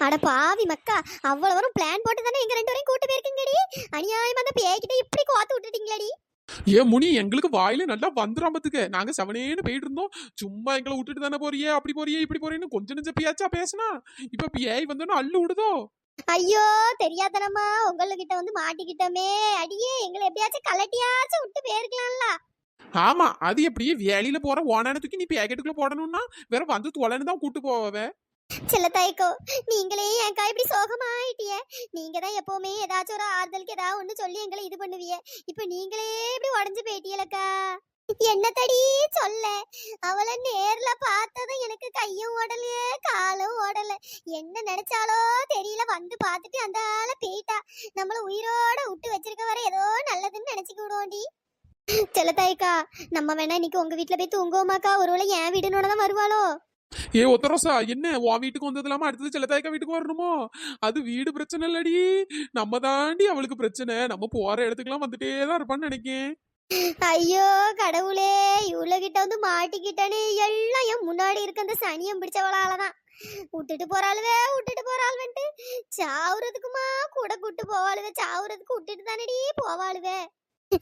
அட பாவி மக்கா அவ்வளவு வரும் பிளான் போட்டு தானே எங்க ரெண்டு வரையும் கூட்டு போயிருக்கீங்கடி? அநியாயமா அந்த பேய்கிட்ட இப்படி கோத்து விட்டுட்டீங்களடி? ஏ முனி எங்களுக்கு வாயில நல்லா வந்துராமத்துக்கு நாங்க செவனேன்னு போயிட்டு இருந்தோம் சும்மா எங்களை விட்டுட்டு தானே போறியே அப்படி போறியே இப்படி போறியேன்னு கொஞ்சம் நெஞ்ச பியாச்சா பேசினா? இப்ப பியாய் வந்தோன்னு அள்ளு விடுதோ? ஐயோ தெரியாதனமா உங்ககிட்ட வந்து மாட்டிக்கிட்டோமே. அடியே எங்களை எப்படியாச்சும் கலட்டியாச்சும் விட்டு போயிருக்கலாம்ல. ஆமா அது எப்படி வேலையில போற ஓனான தூக்கி நீ பேக்கெட்டுக்குள்ள போடணும்னா வேற வந்து தொலைன்னு தான் கூட்டு போவ சில தாய்க்கோ நீங்களே ஏன்க்கா இப்படி சோகமாயிட்டியே? நீங்க தான் எப்பவுமே ஏதாச்சும் ஒரு ஆறுதலுக்கு ஏதாவது ஒண்ணு சொல்லி எங்களை இது பண்ணுவிய. இப்ப நீங்களே இப்படி உடஞ்சு போயிட்டீங்களக்கா என்னத்தடி சொல்ல? அவளை நேர்ல பார்த்ததும் எனக்கு கையும் ஓடல காலும் ஓடல. என்ன நினைச்சாலோ தெரியல வந்து பார்த்துட்டு அந்த ஆள போயிட்டா. நம்மள உயிரோட விட்டு வச்சிருக்க வர ஏதோ நல்லதுன்னு நினைச்சுக்கிடுவோண்டி சில தாய்க்கா நம்ம வேணா இன்னைக்கு உங்க வீட்டுல போய் தூங்குவோமாக்கா? ஒருவேளை என் வீடுனோட தான் வருவாளோ? ஏ ஒத்தரோசா என்ன? உன் வீட்டுக்கு வந்தது இல்லாம அடுத்தது செல்லத்தாய்க்கா வீட்டுக்கு வரணுமோ? அது வீடு பிரச்சனை இல்லடி. நம்ம தாண்டி அவளுக்கு பிரச்சனை. நம்ம போற இடத்துக்குலாம் வந்துட்டே தான் இருப்பான்னு நினைக்கேன். ஐயோ கடவுளே. இவ்வளோ கிட்ட வந்து மாட்டிக்கிட்டனே. எல்லாம் என் முன்னாடி இருக்க அந்த சனியம் பிடிச்சவளாலதான் விட்டுட்டு போறாளுவே விட்டுட்டு போறாளுவன்ட்டு. சாவுறதுக்குமா? கூட கூட்டு போவாளுவே. சாவுறதுக்கு விட்டுட்டு தானடி போவாளுவே.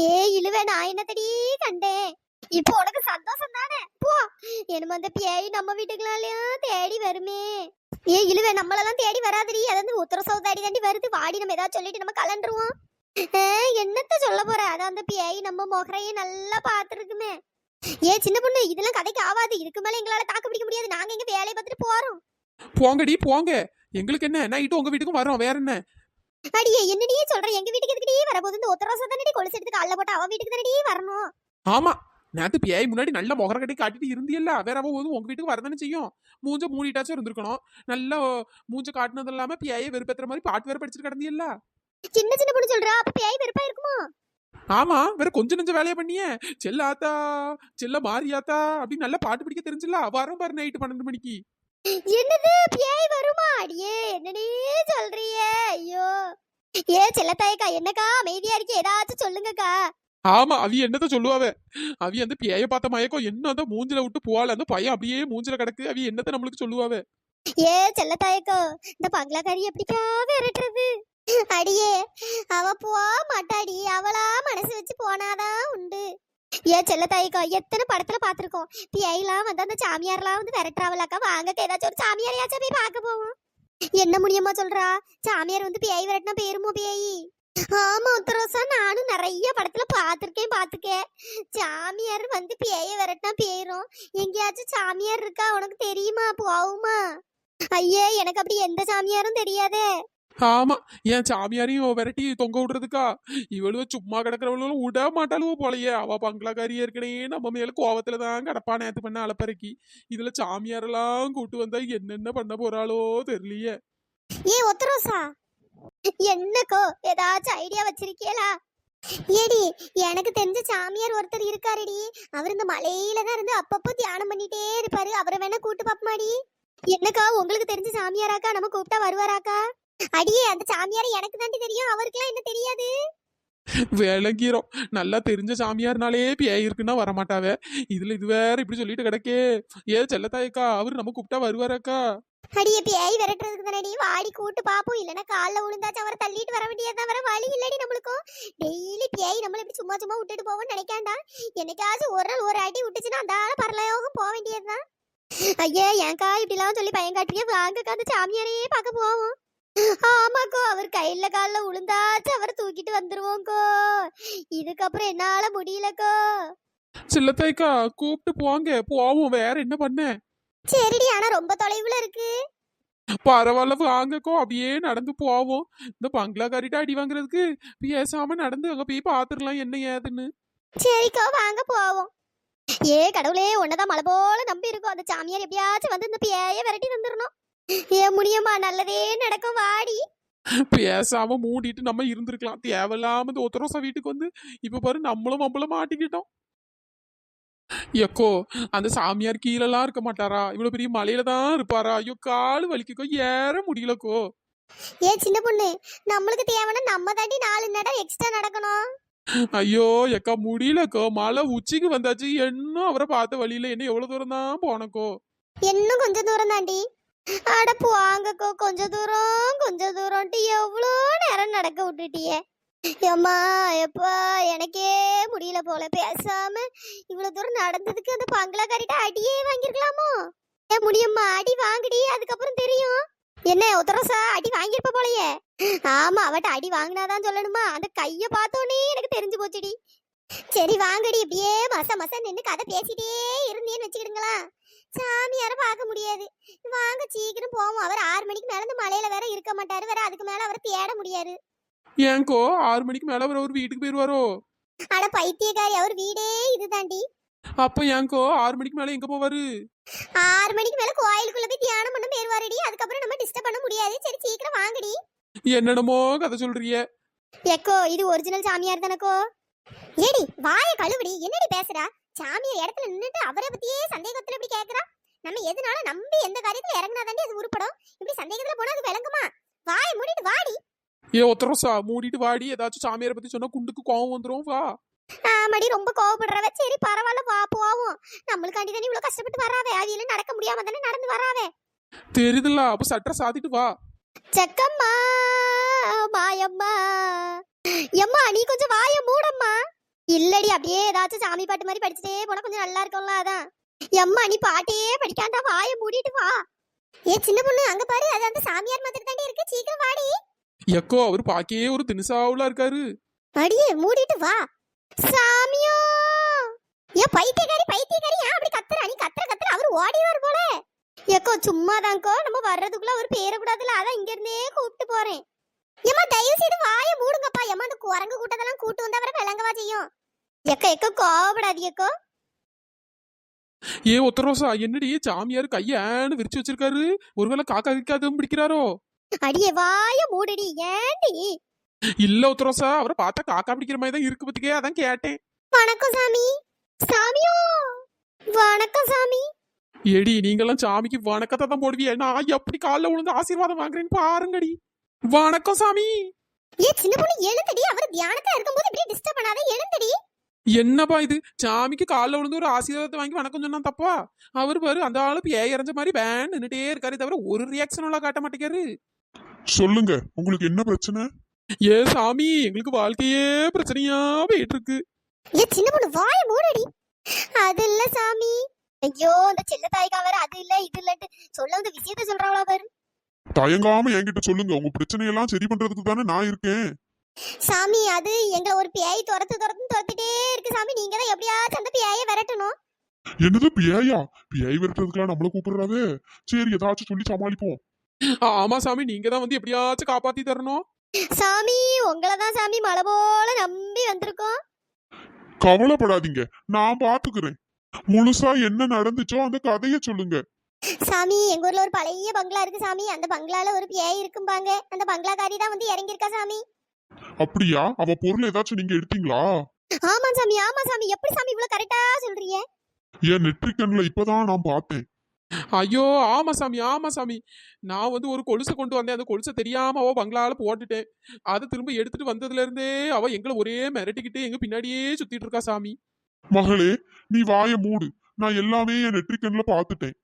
ஏ இழுவே நான் என்னத்தடி கண்டேன்? இப்போ உனக்கு சந்தோஷம் தானே போ. என்னமோ அந்த பேய் நம்ம வீட்டுக்குள்ளாலையும் தேடி வருமே. ஏ இழுவே நம்மளெல்லாம் தேடி வராதடி. அது வந்து உத்தர சௌதாடி தாண்டி வருது. வாடி நம்ம ஏதாவது சொல்லிட்டு நம்ம கலண்டுருவோம் என்னத்த சொல்ல போற? அதான் அந்த பேய் நம்ம முகரையே நல்லா பாத்துருக்குமே ஏ சின்ன பொண்ணு இதெல்லாம் கதைக்கு ஆகாது இதுக்கு மேல எங்களால தாக்கு பிடிக்க முடியாது. நாங்க எங்க வேலையை பார்த்துட்டு போறோம். போங்கடி போங்க. எங்களுக்கு என்ன? நைட்டு உங்க வீட்டுக்கும் வரோம் வேற என்ன? அடியே என்னடியே சொல்ற? எங்க வீட்டுக்கு எதுக்கடி? வரப்போகுது இந்த ஒத்தர வருஷம் தானடி? கொலுசு எடுத்து கால்ல போட்டு அவ வீட்டுக்கு தானடி? வரணும். ஆமா. நேத்து பியாய் முன்னாடி நல்ல முகர கட்டி காட்டிட்டு இருந்தியல்ல? வேற வந்து உங்க வீட்டுக்கு வரதானே செய்யும்? மூஞ்ச மூடிட்டாச்சும் இருந்திருக்கணும். நல்ல மூஞ்ச காட்டினது இல்லாம பியாயை வெறுப்பேத்துற மாதிரி பாட்டு வேற படிச்சுட்டு கிடந்தியல்ல? சின்ன சின்ன பொண்ணு சொல்றா. அப்ப பேய் வெறுப்பா இருக்குமோ? ஆமா. வேற கொஞ்சம் நெஞ்ச வேலையை பண்ணியே. செல்ல ஆத்தா செல்ல மாரியாத்தா அப்படின்னு நல்லா பாட்டு பிடிக்க தெரிஞ்சுல வரும் பாரு நைட்டு பன்னெண்டு மணிக்கு. என்னது? பேய் வருமா? அடியே என்னடி சொல்றியே ஐயோ. ஏ செல்லத்தாயக்கா என்னக்கா? அமைதியா இருக்கே. ஏதாச்சும் சொல்லுங்கக்கா. ஆமா அவி என்னத்த சொல்லுவாவ அவி? அந்த பியாய பார்த்த மயக்கம் என்ன அந்த மூஞ்சில விட்டு போவாள்? அந்த பையன் அப்படியே மூஞ்சில கிடக்கு. அவி என்னத்த நம்மளுக்கு சொல்லுவாவ ஏ செல்ல தாயக்கோ இந்த பங்களாக்காரி எப்படிக்கா விரட்டுறது? அடியே அவ போ மாட்டாடி. அவளா மனசு வச்சு போனாதான் உண்டு. ஏ செல்ல தாயக்கோ எத்தனை படத்துல பாத்திருக்கோம் பிஐலாம் வந்து அந்த சாமியார்லாம் வந்து விரட்டுறாவலாக்கா வாங்க ஏதாச்சும் ஒரு சாமியாரையாச்சும் போய் பார்க்க போவோம். என்ன முடியுமா சொல்றா? சாமியார் வந்து பிஐ விரட்டினா பேருமோ பிஐ ஆமா உத்தரோசா நானும் நிறைய படத்துல பாத்திருக்கேன் பாத்துக்கேன் சாமியார் வந்து பேய விரட்டினா பேரும் எங்கேயாச்சும் சாமியார் இருக்கா? உனக்கு தெரியுமா? போவுமா? ஐயே எனக்கு அப்படி எந்த சாமியாரும் தெரியாதே. ஆமா என் சாமியாரையும் விரட்டி தொங்க விடுறதுக்கா? இவளுவ சும்மா கிடக்குறவளும் விட மாட்டாளுவோ போலயே. அவ பங்களாக்காரி ஏற்கனவே நம்ம மேல கோவத்துல தான் கிடப்பா நேத்து பண்ண அலப்பறைக்கு. இதுல சாமியாரெல்லாம் கூட்டு வந்தா என்னென்ன பண்ண போறாளோ தெரியலையே. ஏ ஒத்தரோசா என்னக்கோ ஏதாச்சும் ஐடியா வச்சிருக்கீங்களா ஏடி எனக்கு தெரிஞ்ச சாமியார் ஒருத்தர் இருக்காருடி. அவர் இந்த மலையில தான் இருந்து அப்பப்போ தியானம் பண்ணிட்டே இருப்பாரு. அவரை வேணா கூட்டு பாப்பமாடி. என்னக்கா உங்களுக்கு தெரிஞ்ச சாமியாராக்கா? நம்ம கூப்பிட்டா வருவாராக்கா? அடியே அந்த சாமியார் எனக்கு தாண்டி தெரியும். அவருக்குலாம் என்ன தெரியாது? விளங்கிரும் நல்லா தெரிஞ்ச சாமியார்னாலே பேய் இருக்குன்னா வரமாட்டாவே? இதுல இது வேற இப்படி சொல்லிட்டு கிடக்கே. ஏ செல்லத்தாயக்கா அவரு நம்ம கூப்பிட்டா வருவாராக்கா? அடியே பேய் விரட்டுறதுக்கு தானடி வாடி கூட்டு பாப்போம். இல்லைன்னா காலைல விழுந்தாச்சும் அவரை தள்ளிட்டு வர வேண்டியதான் வர வழி இல்லடி நம்மளுக்கும். டெய்லி பேய் நம்மள இப்படி சும்மா சும்மா விட்டுட்டு போவோம்னு நினைக்காண்டா. என்னைக்காச்சும் ஒரு நாள் ஒரு அடி விட்டுச்சுன்னா அந்த ஆள பரலயோகம் போக வேண்டியதுதான் ஐயே ஏன்க்கா இப்படிலாம் சொல்லி பையன் காட்டுறிய வாங்கக்கா அந்த சாமியாரையே பார்க்க போவோம். ஆமாக்கோ அவர் கையில காலில் விழுந்தாச்சு அவரை தூக்கிட்டு வந்துருவோங்கோ இதுக்கப்புறம் என்னால முடியலக்கோ. சில்லத்தைக்கா கூப்பிட்டு போங்க. போவோம். வேற என்ன பண்ண? சரிடி ஆனா ரொம்ப தொலைவுல இருக்கு. பரவாயில்ல வாங்கக்கோ. அப்படியே நடந்து போவோம். இந்த பங்களாக்காரிட்ட அடி வாங்குறதுக்கு பேசாம நடந்து அங்க போய் பாத்துடலாம் என்ன ஏதுன்னு. சரிக்கா வாங்க போவோம். ஏ கடவுளே உன்னதான் மலை போல நம்பி இருக்கோம். அந்த சாமியார் எப்படியாச்சும் வந்து இந்த பேய விரட்டி தந்துடணும் ஏ முடியுமா? நல்லதே நடக்கும் வாடி. பேசாம மூடிட்டு நம்ம இருந்திருக்கலாம். தேவையில்லாம இந்த ஒத்தரோசா வீட்டுக்கு வந்து இப்ப பாரு நம்மளும் நம்மளும் மாட்டிக்கிட்டோம். எக்கோ அந்த சாமியார் கீழெல்லாம் இருக்க மாட்டாரா? இவ்வளவு பெரிய மலையில தான் இருப்பாரா? ஐயோ காலு வலிக்கோ ஏற முடியலக்கோ. ஏ சின்ன பொண்ணு நம்மளுக்கு தேவைன்னா நம்ம தாண்டி நாலு நடம் எக்ஸ்ட்ரா நடக்கணும். ஐயோ எக்கா முடியலக்கோ. மலை உச்சிக்கு வந்தாச்சு. இன்னும் அவரை பார்த்த வழியில என்ன எவ்வளவு தூரம் தான் போனக்கோ. இன்னும் கொஞ்சம் தூரம் தாண்டி. அட போங்கக்கோ கொஞ்ச தூரம் கொஞ்ச தூரம்ட்டு எவ்வளோ நேரம் நடக்க விட்டுட்டியே. ஏம்மா எப்பா எனக்கே முடியல போல. பேசாம இவ்வளவு தூரம் நடந்ததுக்கு அந்த பங்களாக்காரிட்ட அடியே வாங்கிருக்கலாமோ? ஏன் முடியும்மா அடி வாங்குடி அதுக்கப்புறம் தெரியும். என்ன உத்தரசா அடி வாங்கியிருப்ப போலயே? ஆமா அவட்ட அடி வாங்கினாதான் சொல்லணுமா? அந்த கைய பார்த்தோன்னே எனக்கு தெரிஞ்சு போச்சுடி. சரி வாங்கடி இப்படியே மச மச நின்று கதை பேசிட்டே இருந்தேன்னு வச்சுக்கிடுங்களா சாமியார பார்க்க முடியாது. வாங்க சீக்கிரம் போவோம். அவர் ஆறு மணிக்கு மேல இந்த மலையில வேற இருக்க மாட்டாரு. வேற அதுக்கு மேல அவரை தேட முடியாது. ஏன்கோ ஆறு மணிக்கு மேல அவர் வீட்டுக்கு போயிருவாரோ? அட பைத்தியக்காரி அவர் வீடே இதுதாண்டி. அப்ப ஏன்கோ ஆறு மணிக்கு மேல எங்க போவாரு? ஆறு மணிக்கு மேல கோயிலுக்குள்ள போய் தியானம் பண்ண போயிருவாருடி. அதுக்கப்புறம் நம்ம டிஸ்டர்ப் பண்ண முடியாது. சரி சீக்கிரம் வாங்கடி. என்னென்னமோ கதை சொல்றிய எக்கோ இது ஒரிஜினல் சாமியார் தானக்கோ? ஏடி வாய கழுவுடி. என்னடி பேசுறா? சாமியார் இடத்துல நின்னுட்டு அவரை பத்தியே சந்தேகத்துல இப்படி கேக்குறா? நம்ம எதனால நம்பி எந்த காரியத்துல இறங்குனாதாண்டி அது உருப்படும். இப்படி சந்தேகத்துல போனா அது விளங்குமா? வாய மூடிட்டு வாடி. ஏ ஒத்தரோசா மூடிட்டு வாடி ஏதாச்சும் சாமியாரை பத்தி சொன்னா குண்டுக்கு கோவம் வந்துரும் வா. ஆமாடி ரொம்ப கோவப்படுறவ. சரி பரவாயில்ல வா போவோம். நம்மளுக்காண்டி தானே இவ்வளவு கஷ்டப்பட்டு வராவே? அவியில நடக்க முடியாம தானே நடந்து வராவே? தெரியுதுல்ல அப்ப சட்டை சாத்திட்டு வா. செக்கம்மா மாயம்மா எம்மா நீ கொஞ்சம் வாய மூடம்மா. இல்லடி அப்படியே ஏதாச்சும் சாமி பாட்டு மாதிரி படிச்சுட்டே போனா கொஞ்சம் நல்லா இருக்கும்ல அதான். எம்மா நீ பாட்டே படிக்காண்டா வாய மூடிட்டு வா. ஏ சின்ன பொண்ணு அங்க பாரு அது அந்த சாமியார் மாதிரி தாண்டி இருக்கு எக்கோ அவர் பாக்கே ஒரு தினுசாவுல இருக்காரு. அடியே மூடிட்டு வா. சாமியோ! ஏ பைத்தியக்காரி பைத்தியக்காரி ஏன் அப்படி கத்துறா? நீ கத்துற கத்துற அவர் ஓடிவார் போல. ஏக்கோ சும்மா தான்க்கோ நம்ம வர்றதுக்குள்ள அவர் பேரக்கூடாதுல அதான் இங்க இருந்தே கூப்பிட்டு போறேன். ஏமா தயவு செய்து வாய மூடுங்கப்பா. ஏமா அந்த குரங்கு கூட்டத்தெல்லாம் கூட்டு வந்தா அவரை விளங்கவா செய்யும். எக்கோ எக்கோ கோவப்படாதீங்கக்கோ ஏ ஒத்தரோசா என்னடி சாமியார் கையான்னு விரிச்சு வச்சிருக்காரு? ஒருவேளை காக்கா கிக்காதும் பிடிக்கிறாரோ? அடியே வாய மூடுடி ஏண்டி? இல்ல ஒத்தரோசா அவரை பார்த்தா காக்கா பிடிக்கிற மாதிரி தான் இருக்கு பத்திக்கே அதான் கேட்டேன். வணக்கம் சாமி. சாமியோ? வணக்கம் சாமி. ஏடி நீங்கெல்லாம் சாமிக்கு வணக்கத்தை தான் போடுவியே. நான் எப்படி காலைல விழுந்து ஆசீர்வாதம் வாங்குறேன்னு பாருங்கடி. வணக்கம் சாமி. ஏ சின்ன பொண்ணு எழுந்தடி. அவர் தியானத்துல இருக்கும்போது இப்படி டிஸ்டர்ப் பண்ணாத எழுந்தடி. என்னப்பா இது? சாமிக்கு காலைல விழுந்து ஒரு ஆசீர்வாதத்தை வாங்கி வணக்கம் சொன்னா தப்பா? அவர் பாரு அந்த ஆளு பேய் இறஞ்ச மாதிரி வேன் நின்னுட்டே இருக்காரு. தவிர ஒரு ரியாக்ஷன் எல்லாம் காட்ட மாட்டேங்காரு சொல்லுங்க உங்களுக்கு என்ன பிரச்சனை? ஏ சாமி எங்களுக்கு வாழ்க்கையே பிரச்சனையா போயிட்டு இருக்கு. ஏ சின்ன பொண்ணு வாய மூடடி. அது இல்ல சாமி. ஐயோ அந்த செல்ல தாய்க்கா வேற அது இல்ல இது இல்லட்டு சொல்ல வந்து விஷயத்த சொல்றாங்களா பாரு. தயங்காம என்கிட்ட சொல்லுங்க உங்க பிரச்சனையெல்லாம் சரி பண்றதுக்கு தானே நான் இருக்கேன். சாமி அது எங்களை ஒரு பேய் துரத்து துரத்து துரத்திட்டே இருக்கு சாமி. நீங்க தான் எப்படியாச்சும் அந்த பேயை விரட்டணும். என்னது பியாயா பியாய் விரட்டுறதுக்கெல்லாம் நம்மள கூப்பிடுறாவே? சரி ஏதாச்சும் சொல்லி சமாளிப்போம். ஆமா சாமி நீங்க தான் வந்து எப்படியாச்சும் காப்பாத்தி தரணும். சாமி உங்களை தான் சாமி மலை போல நம்பி வந்திருக்கோம். கவலைப்படாதீங்க நான் பாத்துக்கிறேன். முழுசா என்ன நடந்துச்சோ அந்த கதைய சொல்லுங்க. சாமி எங்க ஊர்ல ஒரு பழைய பங்களா இருக்கு சாமி. அந்த பங்களால ஒரு பேய் இருக்கும்பாங்க. அந்த பங்களாக்காரி தான் வந்து இறங்கியிருக்கா சாமி. அப்படியா? அவ பொருள் ஏதாச்சும் நீங்க எடுத்தீங்களா? ஆமா சாமி ஆமா சாமி. எப்படி சாமி இவ்வளவு கரெக்டா சொல்றீங்க? என் நெற்றிக்கண்ல இப்பதான் நான் பார்த்தேன். ஐயோ ஆமா சாமி ஆமா சாமி. நான் வந்து ஒரு கொலுசை கொண்டு வந்தேன். அந்த கொலுசை தெரியாம அவ பங்களால போட்டுட்டேன். அதை திரும்ப எடுத்துட்டு வந்ததுல இருந்தே அவ எங்களை ஒரே மிரட்டிக்கிட்டு எங்க பின்னாடியே சுத்திட்டு இருக்கா சாமி. மகளே நீ வாய மூடு. நான் எல்லாமே என் நெற்றிக்கண்ல பார்த்துட்டேன்.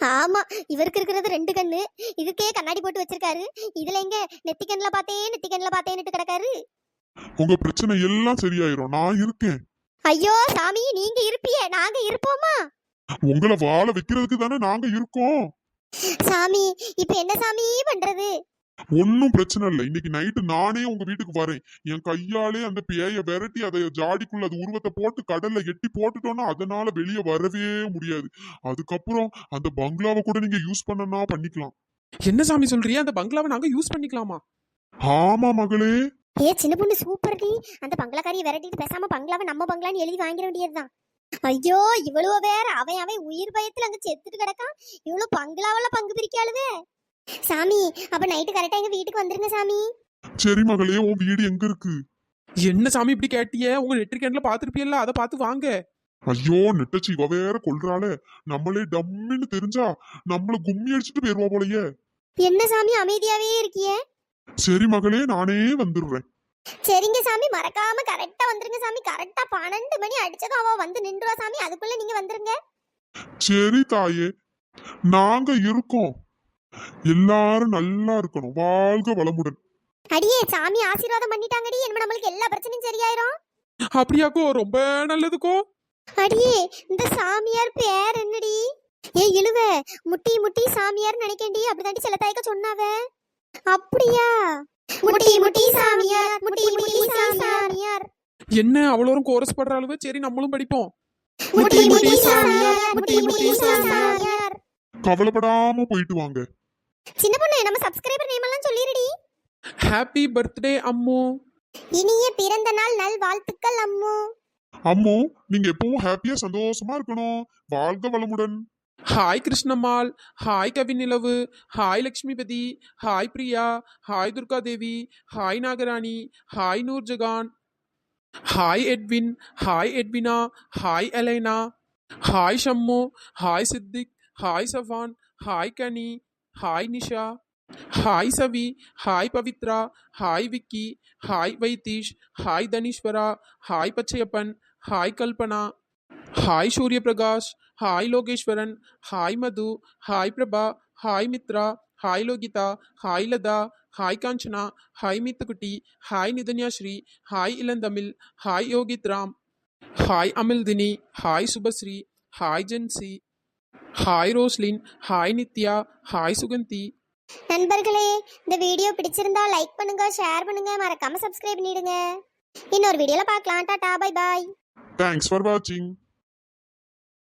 ஆமா இவருக்கு இருக்கிறது ரெண்டு கண்ணு. இதுக்கே கண்ணாடி போட்டு வச்சிருக்காரு. இதுல எங்க நெத்தி கண்ணுல பார்த்தேன் நெத்தி கண்ணுல பார்த்தேன்னுட்டு கிடக்காரு? உங்க பிரச்சனை எல்லாம் சரியாயிரும். நான் இருக்கேன். ஐயோ சாமி நீங்க இருப்பியே. நாங்க இருப்போமா? உங்களை வாழ வைக்கிறதுக்கு தானே நாங்க இருக்கோம். சாமி இப்ப என்ன சாமி பண்றது? ஒன்னும் பிரச்சனை இல்லை. இன்னைக்கு நைட்டு நானே உங்க வீட்டுக்கு வரேன். என் கையாலே அந்த பேய விரட்டி அதை ஜாடிக்குள்ள அது உருவத்தை போட்டு கடல்ல எட்டி போட்டுட்டோம்னா அதனால வெளியே வரவே முடியாது. அதுக்கப்புறம் அந்த பங்களாவை கூட நீங்க யூஸ் பண்ணனா பண்ணிக்கலாம். என்ன சாமி சொல்றிய அந்த பங்களாவை நாங்க யூஸ் பண்ணிக்கலாமா? ஆமா மகளே. ஏ சின்ன பொண்ணு சூப்பர் டி. அந்த பங்களாக்காரியை விரட்டிட்டு பேசாம பங்களாவை நம்ம பங்களான்னு எழுதி வாங்கிட வேண்டியதுதான். ஐயோ இவ்வளவு வேற அவன் அவன் உயிர் பயத்துல அங்க செத்துட்டு கிடக்கான். இவ்வளவு பங்களாவெல்லாம் பங்கு பிரிக்காளுவே சாமி அப்ப நைட்டு கரெக்டா எங்க வீட்டுக்கு வந்துருங்க சாமி. சரி மகளே உன் வீடு எங்க இருக்கு? என்ன சாமி இப்படி கேட்டிய? உங்க நெட்ரிகேண்ட்ல பாத்துருப்பியல்ல அதை பார்த்து வாங்க. ஐயோ நெட்டச்சி இவ வேற கொல்றாளே. நம்மளே டம்மின்னு தெரிஞ்சா நம்மள கும்மி அடிச்சுட்டு போயிருவா போலயே. என்ன சாமி அமைதியாவே இருக்கியே? சரி மகளே நானே வந்துடுறேன். சரிங்க சாமி மறக்காம கரெக்டா வந்துருங்க சாமி. கரெக்டா பன்னெண்டு மணி அடிச்சதும் அவ வந்து நின்றுவா சாமி. அதுக்குள்ள நீங்க வந்துருங்க. சரி தாயே நாங்க இருக்கோம். எல்லாரும் நல்லா இருக்கணும். வாழ்க வளமுடன். அடியே சாமி ஆசீர்வாதம் பண்ணிட்டாங்கடி. என்ன நம்மளுக்கு எல்லா பிரச்சனையும் சரியாயிரும். அப்படியாக்கோ ரொம்ப நல்லதுக்கோ? அடியே இந்த சாமியார் பேர் என்னடி? ஏ இழுவ. முட்டி முட்டி சாமியார் நினைக்கேன்டி. அப்படிதாண்டி சில தாய்க்க சொன்னாவ. அப்படியா? முட்டி முட்டி சாமியார் முட்டி முட்டி சாமியார். என்ன அவ்வளோரும் கோரஸ் படுற அளவு? சரி நம்மளும் படிப்போம். முட்டி முட்டி சாமியார் முட்டி முட்டி சாமியார். கவலைப்படாம போயிட்டு வாங்க. சின்ன பொண்ணு நம்ம சப்ஸ்கிரைபர் நேம் எல்லாம் சொல்லிருடி. Happy birthday Ammu. இனிய பிறந்த நாள் நல் வாழ்த்துக்கள் அம்மு. அம்மு நீங்க எப்பவும் ஹாப்பியா சந்தோஷமா இருக்கணும். வாழ்க வளமுடன். Hi Krishnammal hi Kavinilavu hi Lakshmipathi hi Priya hi Durgadevi hi Nagarani hi Noorjahan hi Edwin hi Edwina hi Elaina hi Shammu hi Siddique hi Safan hi Kani hi Nisha hi Savi hi Pavithra hi Vicky hi Vaitheesh hi Dhaneeswara hi Pachaiyappan hi Kalpana hi Suryaprakash hi Lokeswaran hi Madhu hi Prabha hi Mithra hi Lohitha hi Latha hi Kanchana hi Mithukutty hi Nithanyasri hi Ilanthamizh hi Yogith Ram hi Amilthini hi Subhashree hi Jency hi Roslin hi Nithya hi Suganthi நண்பர்களே இந்த video பிடிச்சிருந்தா like பண்ணுங்க share பண்ணுங்க மறக்காம subscribe பண்ணிடுங்க. இன்னொரு வீடியோல பார்க்கலாம். Tata bye bye thanks for வாட்சிங்